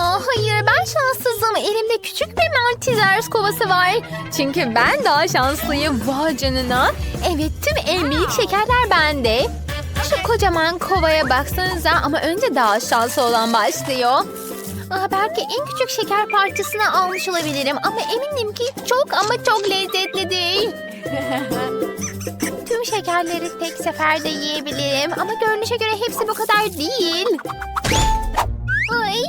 Aa, hayır ben şanssızım. Elimde küçük bir Maltesers kovası var. Çünkü ben daha şanslıyım. Vay canına. Evet tüm en büyük şekerler bende. Şu kocaman kovaya baksanıza ama önce daha şanslı olan başlıyor. Aa, belki en küçük şeker parçasını almış olabilirim ama eminim ki çok ama çok lezzetli değil. Tüm şekerleri tek seferde yiyebilirim ama görünüşe göre hepsi bu kadar değil. Ay.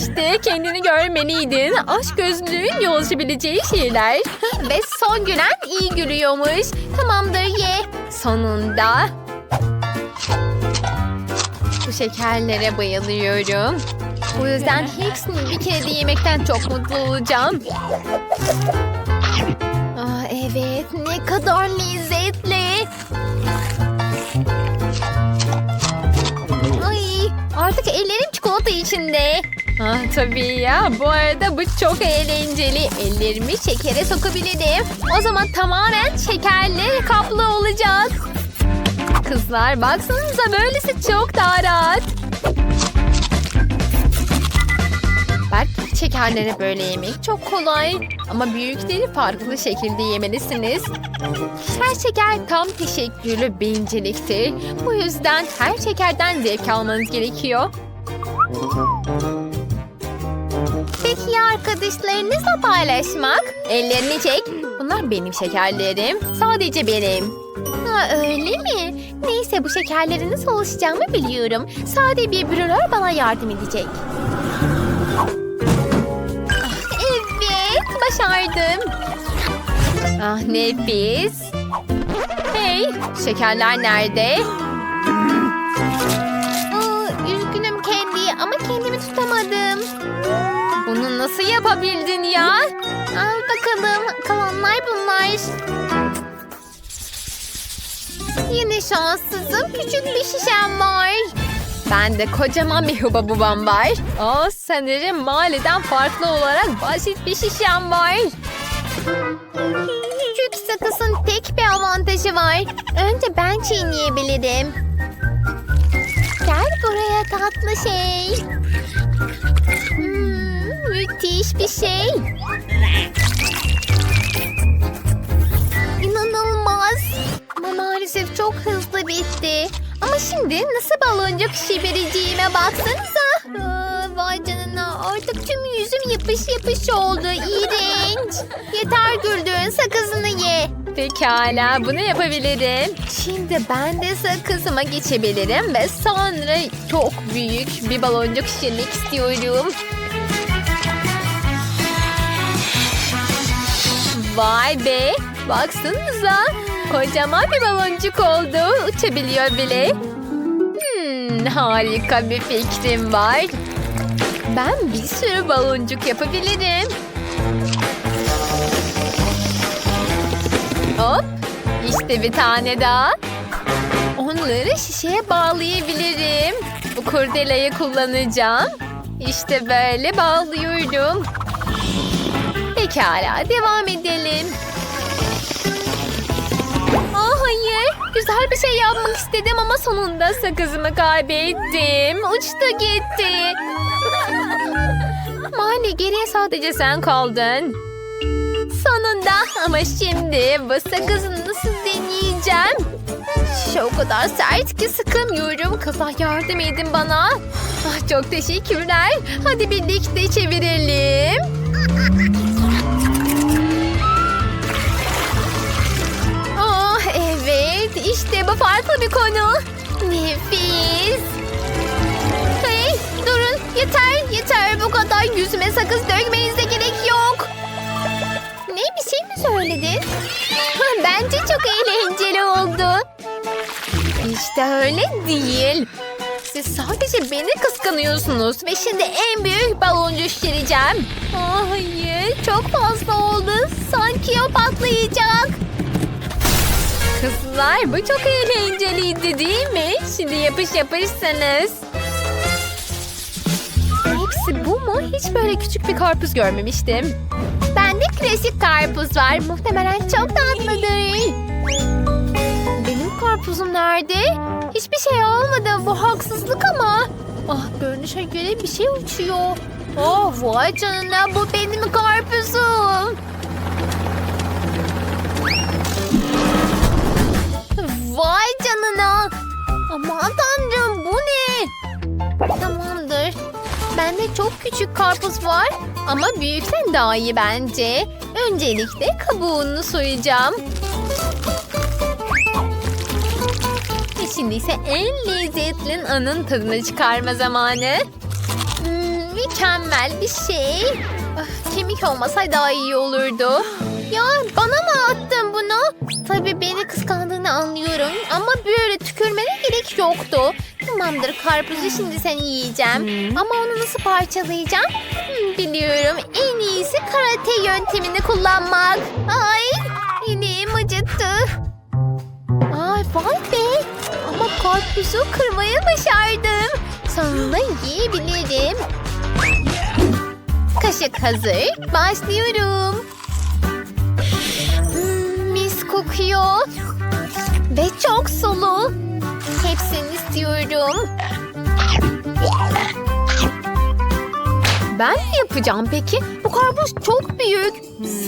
İşte kendini görmeliydin. Aşk gözlüğün yol açabileceği şeyler. Ve son gülen iyi gülüyormuş. Tamamdır ye. Sonunda. Bu şekerlere bayılıyorum. Bu yüzden hepsini bir kere de yemekten çok mutlu olacağım. Aa, evet ne kadar lezzetli. Ay, artık ellerim çikolata içinde. Ah, tabii ya. Bu arada bu çok eğlenceli. Ellerimi şekere sokabilirim. O zaman tamamen şekerle kaplı olacak. Kızlar baksanıza böylesi çok daha rahat. Belki şekerleri böyle yemek çok kolay. Ama büyükleri farklı şekilde yemelisiniz. Her şeker tam teşekkürlü bir inceliktir. Bu yüzden her şekerden zevk almanız gerekiyor. Peki ya arkadaşlarınızla paylaşmak? Ellerini çek. Bunlar benim şekerlerim. Sadece benim. Ha, öyle mi? Neyse bu şekerlerin nasıl oluşacağımı biliyorum. Sade bir brülör bana yardım edecek. Evet, başardım. Ah nefis. Hey, şekerler nerede? Nasıl yapabildin ya? Al bakalım. Kalanlar bunlar. Yine şanssızım. Küçük bir şişem var. Ben de kocaman bir hubabubam var. Aa, sanırım mahalleden farklı olarak basit bir şişem var. Küçük sakızın tek bir avantajı var. Önce ben çiğneyebilirim. Gel buraya tatlı şey. Müthiş bir şey. İnanılmaz. Ama maalesef çok hızlı bitti. Ama şimdi nasıl baloncuk şişireceğime baksanıza. Aa, vay canına artık tüm yüzüm yapış yapış oldu. İğrenç. Yeter güldün sakızını ye. Pekala bunu yapabilirim. Şimdi ben de sakızıma geçebilirim ve sonra çok büyük bir baloncuk şişirmek istiyorum. Vay be! Baksanıza! Kocaman bir baloncuk oldu. Uçabiliyor bile. Hmm, harika bir fikrim var. Ben bir sürü baloncuk yapabilirim. Hop! İşte bir tane daha. Onları şişeye bağlayabilirim. Bu kurdelayı kullanacağım. İşte böyle bağlıyorum. Pekala devam edelim. Aa, hayır. Güzel bir şey yapmak istedim ama sonunda sakızımı kaybettim. Uçtu gitti. Mali geriye sadece sen kaldın. Sonunda ama şimdi bu sakızı nasıl deneyeceğim? Şişe o kadar sert ki sıkamıyorum. Kızlar yardım edin bana. Ah, çok teşekkürler. Hadi birlikte çevirelim. İşte bu farklı bir konu. Nefis. Hey durun yeter yeter bu kadar yüzüme sakız dökmenize gerek yok. Ne bir şey mi söyledin? Bence çok eğlenceli oldu. İşte öyle değil. Siz sadece beni kıskanıyorsunuz ve şimdi en büyük baloncu şişireceğim. Hayır çok fazla oldu. Sanki o patlayacak. Kızlar bu çok eğlenceliydi değil mi? Şimdi yapış yapışsanız. Hepsi bu mu? Hiç böyle küçük bir karpuz görmemiştim. Bende klasik karpuz var. Muhtemelen çok tatlıdır. Benim karpuzum nerede? Hiçbir şey olmadı. Bu haksızlık ama. Ah görünüşe göre bir şey uçuyor. Oh vay canına bu benim karpuzum. Vay canına. Aman tanrım bu ne? Tamamdır. Bende çok küçük karpuz var ama büyükten daha iyi bence. Öncelikle kabuğunu soyacağım. Ve Şimdi ise en lezzetli anın tadını çıkarma zamanı. Hmm, mükemmel bir şey. Ah, kemik olmasaydı daha iyi olurdu. Ya bana mı attın bunu? Tabii beni kıskandığını anlıyorum ama böyle tükürmene gerek yoktu. Tamamdır karpuzu şimdi sen yiyeceğim. Ama onu nasıl parçalayacağım? Hmm, biliyorum en iyisi karate yöntemini kullanmak. Ay ineğim acıttı. Ay vay be. Ama karpuzu kırmaya başardım. Sonunda yiyebilirim. Kaşık hazır. Başlıyorum. Kokuyor. Ve çok sulu. Hepsini istiyorum. Ben mi yapacağım peki? Bu karpuz çok büyük.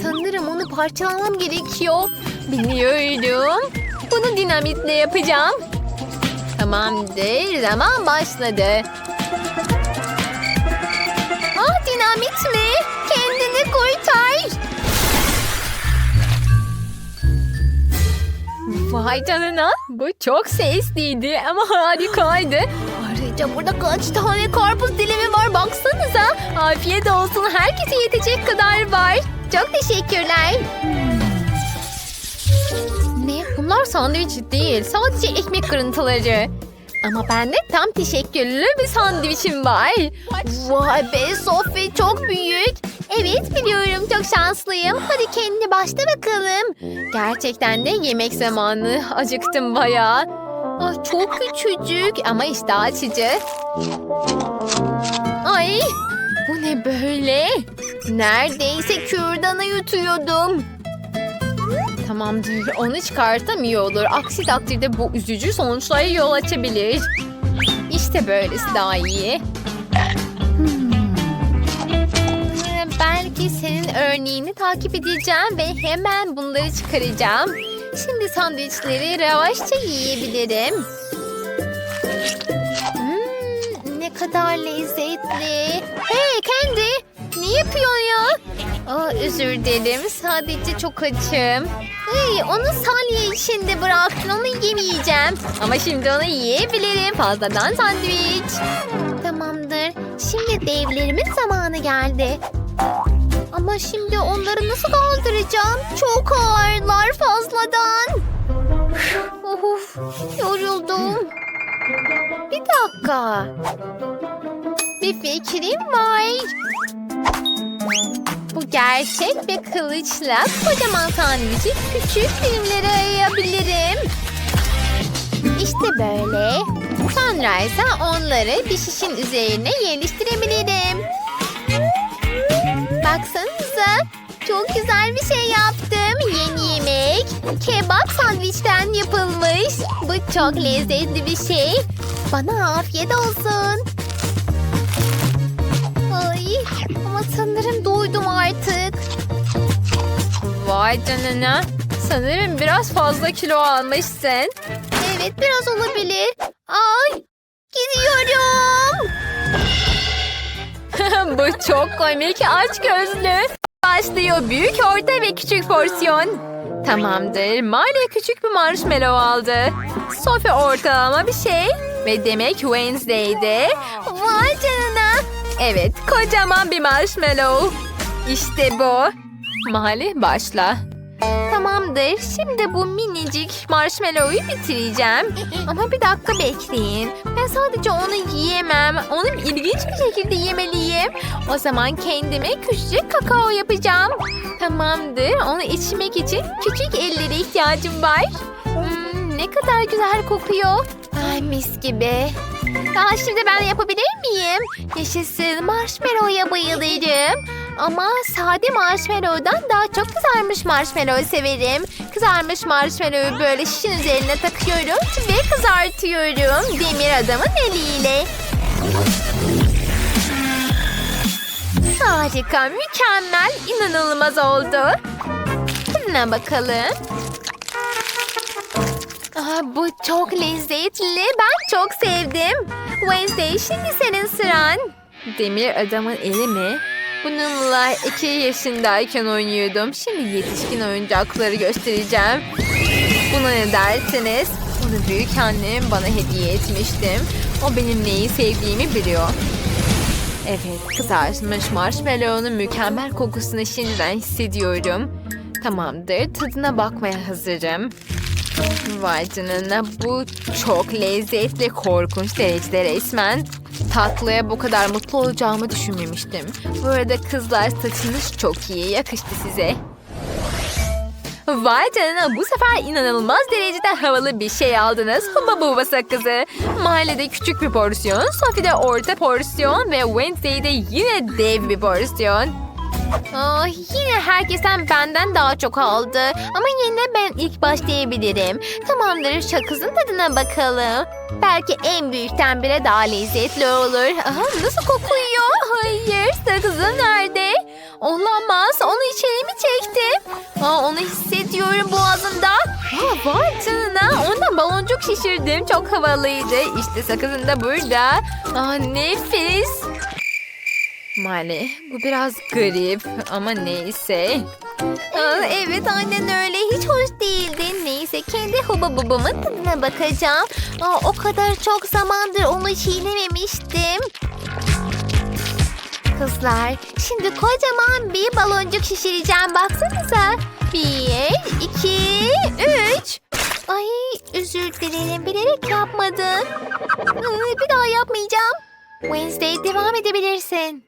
Sanırım onu parçalamam gerekiyor. Biliyorum. Bunu dinamitle yapacağım. Tamamdır. Zaman başladı. Ah dinamit mi? Kendini kurtar. Vay canına. Bu çok sesliydi ama harikaydı. Ayrıca burada kaç tane karpuz dilimi var baksanıza. Afiyet olsun. Herkese yetecek kadar var. Çok teşekkürler. Ne? Bunlar sandviç değil. Sadece ekmek kırıntıları. Ama bende tam teşekküllü bir sandviçim var. Vay be Sophie çok büyük. Evet biliyorum çok şanslıyım. Hadi kendi başla bakalım. Gerçekten de yemek zamanı. Acıktım bayağı. Ah, çok küçücük ama iştah açıcı. Ay bu ne böyle? Neredeyse kürdana yutuyordum. Tamamdır. Onu çıkartamıyor olur. Aksi takdirde bu üzücü sonuçlara yol açabilir. İşte böylesi daha iyi. Belki senin örneğini takip edeceğim ve hemen bunları çıkaracağım. Şimdi sandviçleri yavaşça yiyebilirim. Hmm, ne kadar lezzetli. Hey Candy, ne yapıyorsun ya? Aa, özür dilerim. Sadece çok açım. Hey, onu salya içinde bıraktın. Onu yemeyeceğim. Ama şimdi onu yiyebilirim. Fazladan sandviç. Tamamdır. Şimdi devlerimin zamanı geldi. Ama şimdi onları nasıl kaldıracağım? Çok ağırlar fazladan. Of, yoruldum. Bir dakika. Bir fikrim var. Bu gerçek bir kılıçla kocaman sandviçi küçük dilimlere ayırabilirim. İşte böyle. Sonra ise onları bir şişin üzerine yerleştirebilirim. Baksanıza. Çok güzel bir şey yaptım. Yeni yemek. Kebap sandviçten yapılmış. Bu çok lezzetli bir şey. Bana afiyet olsun. Ay ama sanırım doydum artık. Vay canına. Sanırım biraz fazla kilo almışsın. Evet biraz olabilir. Ay gidiyorum. Bu çok komik aç gözlü. Başlıyor büyük, orta ve küçük porsiyon. Tamamdır. Marley küçük bir marshmallow aldı. Sophie ortalama bir şey. Ve demek Wednesday'de. Vay canına. Evet, kocaman bir marshmallow. İşte bu. Mali başla. Tamamdır. Şimdi bu minicik marshmallow'u bitireceğim. Ama bir dakika bekleyin. Ben sadece onu yiyemem. Onu ilginç bir şekilde yemeliyim. O zaman kendime küçücük kakao yapacağım. Tamamdır. Onu içmek için küçük ellere ihtiyacım var. Hmm, ne kadar güzel kokuyor. Ay mis gibi. Aa, şimdi ben yapabilir miyim? Yaşasın marshmallow'a bayılırım. Ama sade marshmallow'dan daha çok kızarmış marshmallow severim. Kızarmış marshmallow'u böyle şişin üzerine takıyorum ve kızartıyorum. Demir adamın eliyle. Harika, mükemmel, inanılmaz oldu. Tadına bakalım. Aa, bu çok lezzetli. Ben çok sevdim. Wednesday şimdi senin sıran. Demir adamın eli mi? Bununla iki yaşındayken oynuyordum. Şimdi yetişkin oyuncakları göstereceğim. Buna ne dersiniz? Bunu büyük annem bana hediye etmiştim. O benim neyi sevdiğimi biliyor. Evet, kızarmış marshmallow'un mükemmel kokusunu şimdiden hissediyorum. Tamamdır, tadına bakmaya hazırım. Vay canına, bu çok lezzetli, korkunç derecede resmen. Tatlıya bu kadar mutlu olacağımı düşünmemiştim. Bu arada kızlar saçınız çok iyi, yakıştı size. Vay canına bu sefer inanılmaz derecede havalı bir şey aldınız. Hubba bubba sakızı. Mahallede küçük bir porsiyon, Sophie'de orta porsiyon ve Wednesday'de yine dev bir porsiyon. Ah, yine herkesten benden daha çok aldı. Ama yine ben ilk başlayabilirim. Tamamdır sakızın tadına bakalım. Belki en büyükten bile daha lezzetli olur. Aha, nasıl kokuyor? Hayır sakızın nerede? Olamaz onu içeri mi çektim? Aa, onu hissediyorum boğazımda. Aa, vay canına ondan baloncuk şişirdim. Çok havalıydı. İşte sakızın da burada. Aa, nefis. Mali bu biraz garip ama neyse. Aa, evet aynen öyle hiç hoş değildi. Neyse kendi huba babamın tadına bakacağım. Aa, o kadar çok zamandır onu çiğnememiştim. Kızlar şimdi kocaman bir baloncuk şişireceğim baksanıza. Bir, iki, üç. Ay özür dilerim bilerek yapmadım. Ee, Bir daha yapmayacağım. Wednesday devam edebilirsin.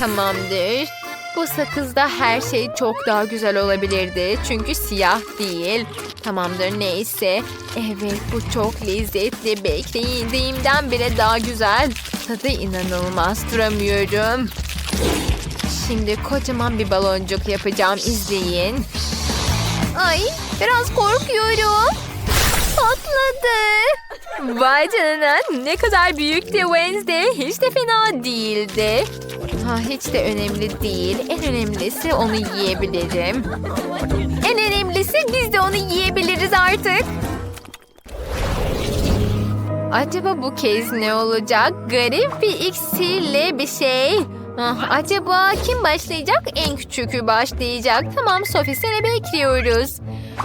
Tamamdır. Bu sakızda her şey çok daha güzel olabilirdi. Çünkü siyah değil. Tamamdır neyse. Evet bu çok lezzetli. Beklediğimden bile daha güzel. Tadı inanılmaz duramıyorum. Şimdi kocaman bir baloncuk yapacağım. İzleyin. Ay biraz korkuyorum. Patladı. Vay canına ne kadar büyüktü Wednesday. Hiç de fena değildi. Ha, hiç de önemli değil. En önemlisi onu yiyebilirim. En önemlisi biz de onu yiyebiliriz artık. Acaba bu kez ne olacak? Garip bir iksirle bir şey. Ah, acaba kim başlayacak? En küçükü başlayacak. Tamam Sophie seni bekliyoruz.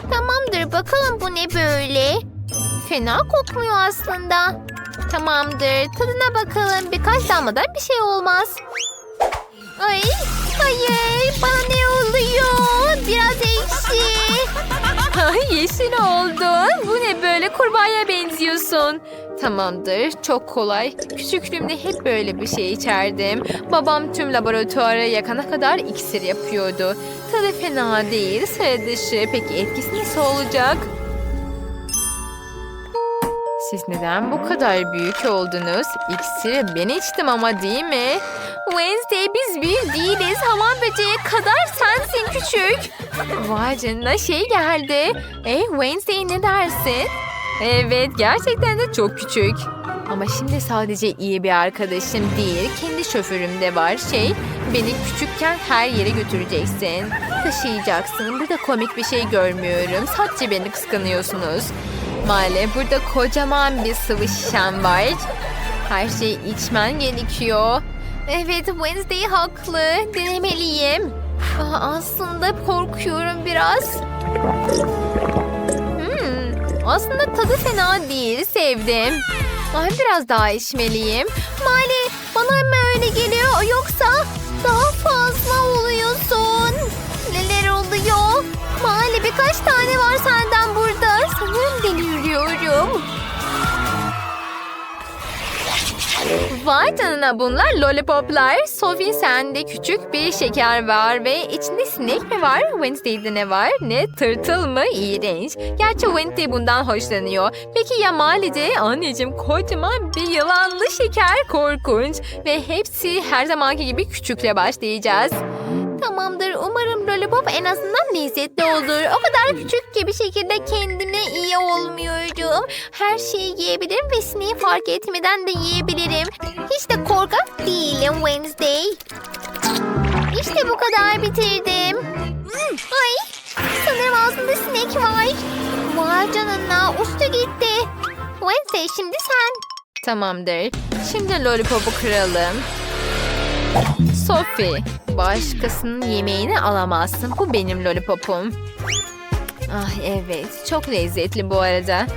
Tamamdır bakalım bu ne böyle? Fena kokmuyor aslında. Tamamdır tadına bakalım. Birkaç damladan bir şey olmaz. Ay hayır bana ne oluyor? Biraz ekşi. Ay yeşil oldun. Bu ne böyle kurbağaya benziyorsun. Tamamdır çok kolay. Küçüklüğümde hep böyle bir şey içerdim. Babam tüm laboratuvarı yakana kadar iksir yapıyordu. Tadı fena değil sıra dışı. Peki etkisi nasıl olacak? Siz neden bu kadar büyük oldunuz? İksiri ben içtim ama değil mi? Wednesday biz büyük değiliz. Hamam böceği kadar sensin küçük. Vay canına şey geldi. E Wednesday ne dersin? Evet gerçekten de çok küçük. Ama şimdi sadece iyi bir arkadaşım değil, kendi şoförüm de var. Şey, beni küçükken her yere götüreceksin. Taşıyacaksın. Burada komik bir şey görmüyorum. Sadece beni kıskanıyorsunuz. Male, burada kocaman bir sıvı şişem var. Her şeyi içmen gerekiyor. Evet, Wednesday haklı. Denemeliyim. Aa, aslında korkuyorum biraz. Hmm, aslında tadı fena değil. Sevdim. Ay biraz daha içmeliyim. Mali bana mı öyle geliyor yoksa daha fazla oluyorsun? Neler oluyor? Mali birkaç tane var senden burada. Vay canına bunlar lollipoplar. Sophie sende küçük bir şeker var ve içinde sinek mi var? Wednesday'de ne var? Ne tırtıl mı? İğrenç. Gerçi Wednesday bundan hoşlanıyor. Peki ya Mali'de? Anneciğim kocaman bir yılanlı şeker korkunç. Ve hepsi her zamanki gibi küçükle başlayacağız. Tamamdır umarım lollipop en azından lezzetli olur. O kadar küçük ki bir şekilde kendime iyi olmuyorum. Her şeyi yiyebilirim ve sineği fark etmeden de yiyebilirim. Hiç de korkak değilim Wednesday. İşte bu kadar bitirdim. Ay sanırım ağzımda sinek var. Vay canına usta gitti. Wednesday şimdi sen. Tamamdır. Şimdi lollipopu kıralım. Sophie, başkasının yemeğini alamazsın. Bu benim lollipopum. Ah evet, çok lezzetli bu arada.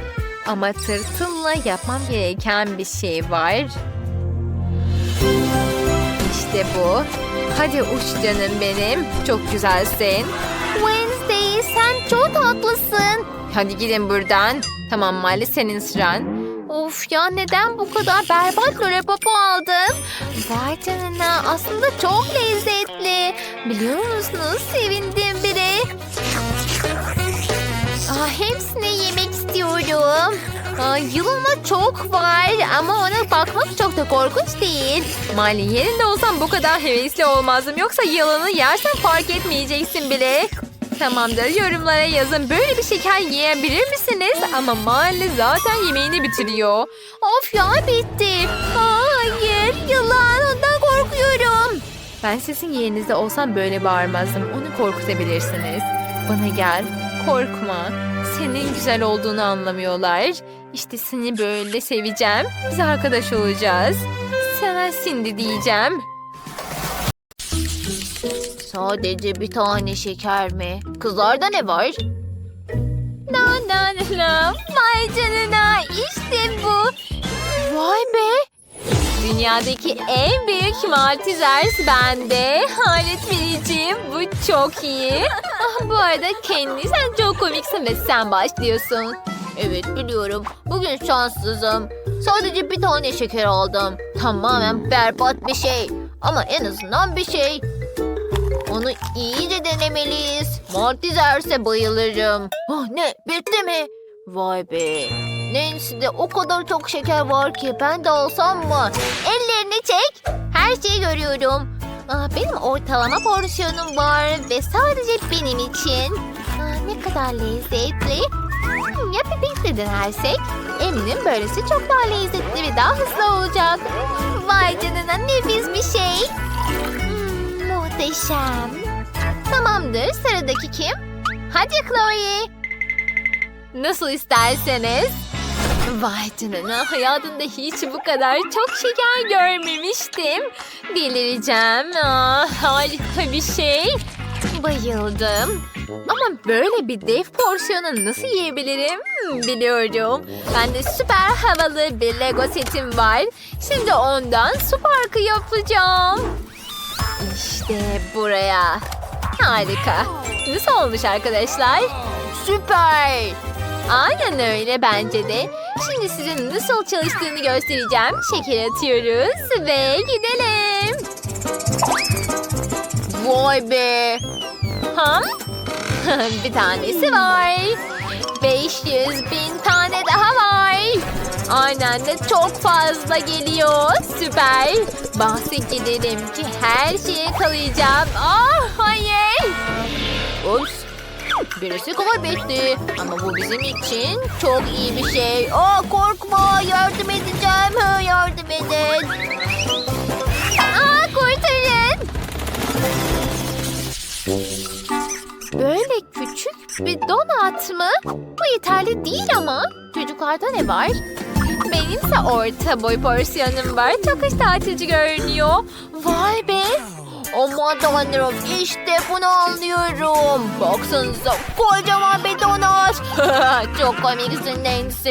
Ama tırtılla yapmam gereken bir şey var. İşte bu. Hadi uç canım benim. Çok güzelsin. Wednesday sen çok tatlısın. Hadi gidin buradan. Tamam Mali senin sıran. Of ya neden bu kadar berbat lollipopu aldın? Vay canına aslında çok lezzetli. Biliyor musunuz sevindim bile. Ah, hepsini yemek istiyorum. Ah, yılında çok var ama ona bakmak çok da korkunç değil. Mali yerinde olsam bu kadar hevesli olmazdım. Yoksa yılanı yersen fark etmeyeceksin bile. Tamamdır yorumlara yazın. Böyle bir şeker yiyebilir misiniz? Ama Mali zaten yemeğini bitiriyor. Of ya bitti. Hayır yılan ondan korkuyorum. Ben sizin yerinizde olsam böyle bağırmazdım. Onu korkutabilirsiniz. Bana gel. Korkma. Senin güzel olduğunu anlamıyorlar. İşte seni böyle seveceğim. Biz arkadaş olacağız. Sana Cindy diyeceğim. Sadece bir tane şeker mi? Kızlarda ne var? Na na na. Vay canına. İşte bu. Vay be. Dünyadaki en büyük Maltesers bende. Halet vereceğim. Bu çok iyi. Ah, bu arada Kenny sen çok komiksin ve sen başlıyorsun. Evet biliyorum. Bugün şanssızım. Sadece bir tane şeker aldım. Tamamen berbat bir şey. Ama en azından bir şey. Onu iyice denemeliyiz. Maltesers'e bayılırım. Ah ne? Bitti mi? Vay be. Nancy'de o kadar çok şeker var ki ben de alsam mı? Ellerini çek. Her şeyi görüyorum. Ah, benim ortalama porsiyonum var ve sadece benim için. Ah, ne kadar lezzetli. Hmm, ya pipekle denersek? Eminim böylesi çok daha lezzetli ve daha hızlı olacak. Vay canına nefis bir şey. Muhteşem. Tamamdır sıradaki kim? Hadi Chloe. Nasıl isterseniz. Vay canına hayatımda hiç bu kadar çok şeker görmemiştim. Delireceğim. Aa, harika bir şey. Bayıldım. Ama böyle bir dev porsiyonu nasıl yiyebilirim? Hmm, Biliyorum. Bende süper havalı bir Lego setim var. Şimdi ondan su parkı yapacağım. İşte buraya. Harika. Nasıl olmuş arkadaşlar? Süper. Aynen öyle bence de. Şimdi size nasıl çalıştığını göstereceğim. Şeker atıyoruz ve gidelim. Vay be. Ha? Bir tanesi var. 500 bin tane daha var. Aynen de çok fazla geliyor. Süper. Bahse gidelim ki her şeyi yakalayacağım. Ah hayır. Ups. Birisi kaybetti. Ama bu bizim için çok iyi bir şey. Aa korkma yardım edeceğim. Ha, yardım edin. Aa kurtarın. Böyle küçük bir donat mı? Bu yeterli değil ama. Çocuklarda ne var? Benimse orta boy porsiyonum var. Çok iştah açıcı görünüyor. Vay be. Aman tanrım işte bunu anlıyorum. Baksanıza kocaman bir donat. Çok komiksin Nancy.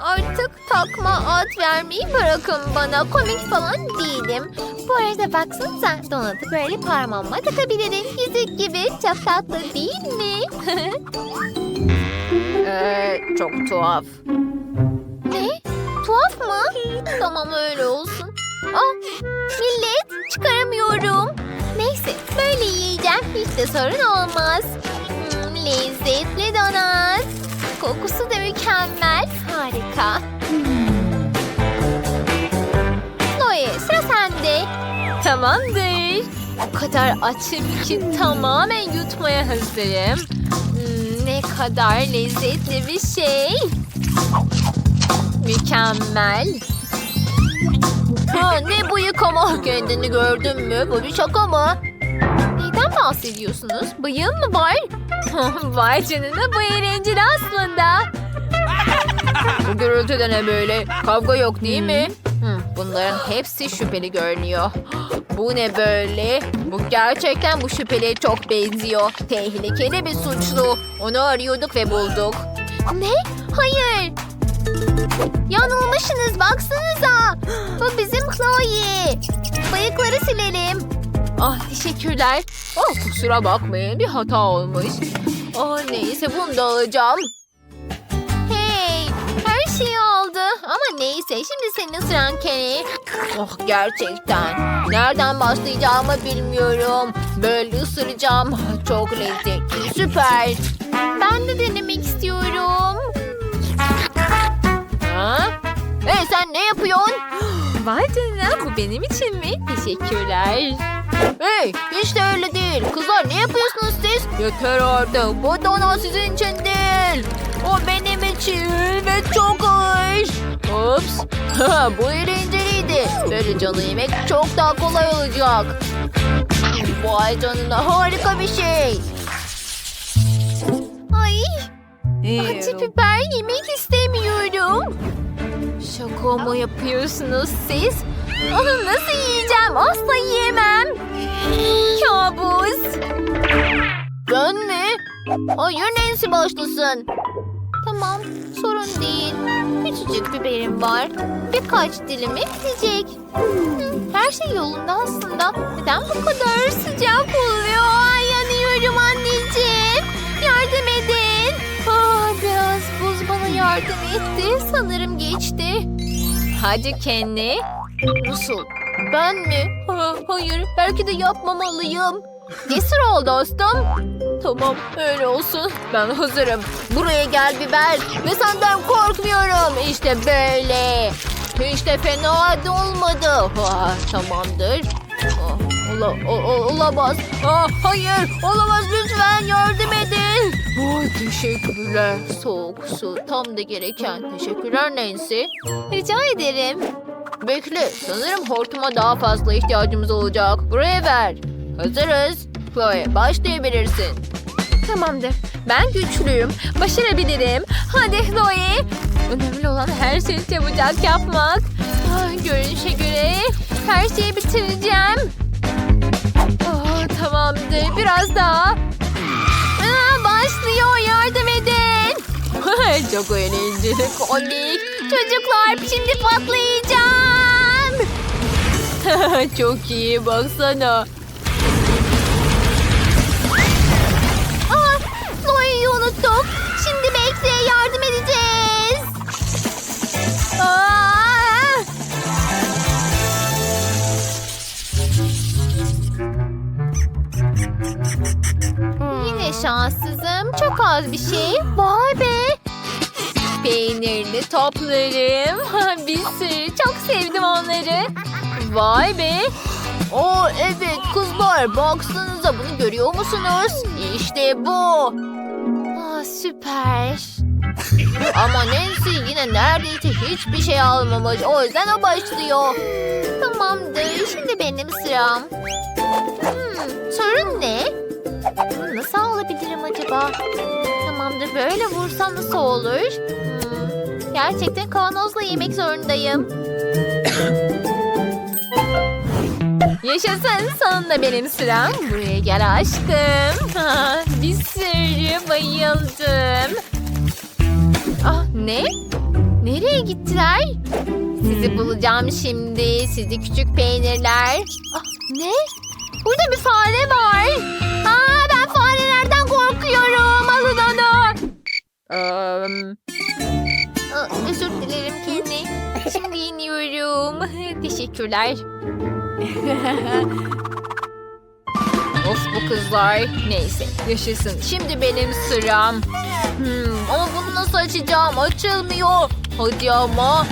Artık takma ad vermeyi bırakın bana. Komik falan değilim. Bu arada baksanıza donatı böyle parmağıma takabilirim. Yüzük gibi çok tatlı değil mi? ee, çok tuhaf. Tuhaf mı? tamam öyle olsun. Ah, millet çıkaramıyorum. Neyse böyle yiyeceğim. Hiç de sorun olmaz. Hmm, lezzetli donat. Kokusu da mükemmel. Harika. Chloe sıra sende. Tamamdır. O kadar açım ki tamamen yutmaya hazırım. Hmm, ne kadar lezzetli bir şey. Mükemmel. Ha, ne bıyık ama kendini gördün mü? Bu bir şaka mı? Neyden bahsediyorsunuz? Bıyığım mı var? Vay canına bu eğlenceli aslında. Bu gürültü de ne böyle? Kavga yok değil mi? Bunların hepsi şüpheli görünüyor. Bu ne böyle? Bu gerçekten bu şüpheliye çok benziyor. Tehlikeli bir suçlu. Onu arıyorduk ve bulduk. Ne? Hayır. Yanılmışsınız baksanıza. Bu bizim Chloe. Bıyıkları silelim. Ah teşekkürler. Oh kusura bakmayın bir hata olmuş. Oh neyse bunu da alacağım. Hey her şeyi aldı. Ama neyse şimdi senin sıran Kenny. Oh gerçekten. Nereden başlayacağımı bilmiyorum. Böyle ısıracağım. Çok lezzetli süper. Ben de denemek istiyorum. Ha? Hey sen ne yapıyorsun? Vay canına bu benim için mi? Teşekkürler. Hey hiç de öyle değil. Kızlar ne yapıyorsunuz siz? Yeter artık. Bu donat sizin için değil. O benim için ve çok hoş. Ups. bu eğlenceliydi. Böyle canı yemek çok daha kolay olacak. Vay canına harika bir şey. Ay acı biber yemek istemiyorum. Şaka mı yapıyorsunuz siz? Onu nasıl yiyeceğim? Asla yiyemem. Kabus. Ben mi? Hayır Nancy başlasın. Tamam sorun değil. Küçücük biberim var. Birkaç dilimi bitecek. Hı, Her şey yolunda aslında. Neden bu kadar sıcak oluyor? Ay, yanıyorum anneciğim. Yardım etti. Sanırım geçti. Hadi Kenny. Nasıl? Ben mi? Ha, hayır, belki de yapmamalıyım. Cesur ol dostum. Tamam, öyle olsun. Ben hazırım. Buraya gel biber. Ve senden korkmuyorum. İşte böyle. İşte fena halde olmadı. Ha, tamamdır. Ah, ola, o- olamaz. Ah, hayır, olamaz lütfen yardım edin. Oh, teşekkürler. Soğuk su tam da gereken. Teşekkürler Nancy. Rica ederim. Bekle, sanırım hortuma daha fazla ihtiyacımız olacak. Buraya ver. Hazırız. Chloe, başlayabilirsin. Tamamdır. Ben güçlüyüm. Başarabilirim. Hadi Chloe. Önemli olan her şeyi çabucak yapmak. Ah, görünüşe göre her şeyi bitireceğim. Ah, tamamdır. Biraz daha. Başlıyor. Yardım edin. Çok eğlenceli, komik. Çocuklar şimdi patlayacağım. Çok iyi baksana. Aa, Chloe'yi unuttuk. Şimdi Max'e yardım edeceğiz. Aa! Yine şanssızım. Çok az bir şey. Vay be. Peynirli toplarım. bir sürü. Çok sevdim onları. Vay be. Oo evet kızlar baksanıza bunu görüyor musunuz? İşte bu. Aa, süper. Ama Nancy yine neredeyse hiçbir şey almamış. O yüzden o başlıyor. Tamamdır. Şimdi benim sıram. Hmm, sorun ne? Nasıl alabilirim acaba? Tamamdır. Böyle vursam nasıl olur? Hmm, gerçekten kavanozla yemek zorundayım. Yaşasın sonunda benim sıram. Buraya gel aşkım. Bir sürü bayıldım. Ah ne? Nereye gittiler? Sizi bulacağım şimdi. Sizi küçük peynirler. Ah, ne? Burada bir fare var. Aa, ben farelerden korkuyorum. Alın onu. Um... özür dilerim Kenny. Şimdi iniyorum. Teşekkürler. of bu kızlar. Neyse yaşasın. Şimdi benim sıram. Hmm, ama bunu nasıl açacağım? Açılmıyor. Hadi ama.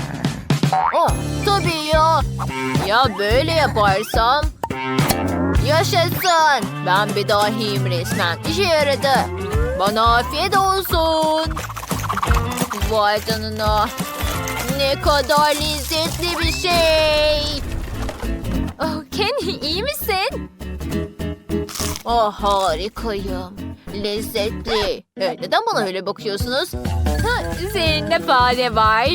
Oh, tabii ya. Ya böyle yaparsam? Yaşasın. Ben bir dahiyim resmen. İşe yaradı. Bana afiyet olsun. Vay canına. Ne kadar lezzetli bir şey. Oh, Ken iyi misin? Oh harikayım. Lezzetli. E, neden bana öyle bakıyorsunuz? Ha, üzerinde fare var.